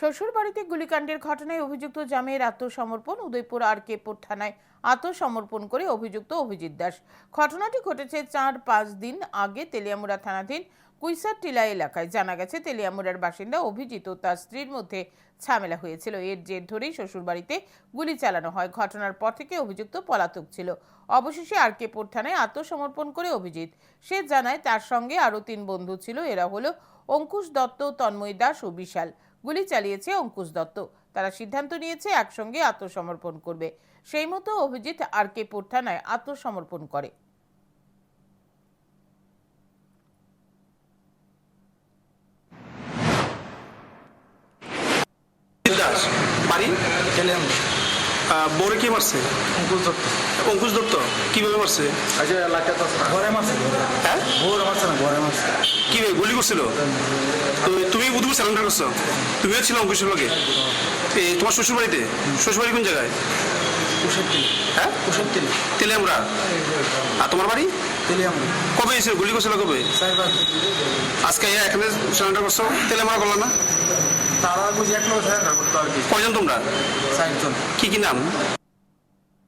শ্বশুর বাড়িতে গুলিকাণ্ডের ঘটনায় অভিযুক্ত জামের আত্মসমর্পণ উদয়পুর আর কেপুর থানায় আত্মসমর্পণ করে অভিযুক্ত অভিজিৎ দাস। ঘটনাটি ঘটেছে চার পাঁচ দিন আগে তেলিয়ামুড়া থানাধীন কুইসার টিলা এলাকায়। জানা গেছে, তেলিয়ামুড়ার বাসিন্দা অভিজিৎ ও তার স্ত্রীর মধ্যে ঝামেলা হয়েছিল। এর জের ধরেই শ্বশুরবাড়িতে গুলি চালানো হয়। ঘটনার পর থেকে অভিযুক্ত পলাতক ছিল। অবশেষে আর কেপুর থানায় আত্মসমর্পণ করে অভিজিৎ। সে জানায়, তার সঙ্গে আরও তিন বন্ধু ছিল। এরা হলো অঙ্কুশ দত্ত, তন্ময় দাস ও বিশাল। গুলি চালিয়েছে অঙ্কুশ দত্ত। তারা সিদ্ধান্ত নিয়েছে একসঙ্গে আত্মসমর্পণ করবে। সেই মতো অভিজিৎ আর কে থানায় আত্মসমর্পণ করে। বাড়ি? কে মারছে? অঙ্কুশ দত্ত। অঙ্কুশ দত্ত কীভাবে মারছে? আচ্ছা তো ঘরে মারছে? হ্যাঁ? ভোর মারছে না ঘরে মারছে কীভাবে গুলি করছিল। তো তুমি বুধবার স্যালেন্ডার করছ। তুমিও ছিল অঙ্কুশের এ, তোমার শ্বশুর বাড়িতে শ্বশুর বাড়ি কোন জায়গায়? হ্যাঁ? কুশের তেল তেলে আমরা আর তোমার বাড়ি? কবে এসে গুলি করছিল কবে? আজকে এখানে স্যালেন্ডার করছ? তেলে আমরা করলাম না? তারা বুঝি এক লোক কয়জন তোমরা? চারজন। কি কি নাম?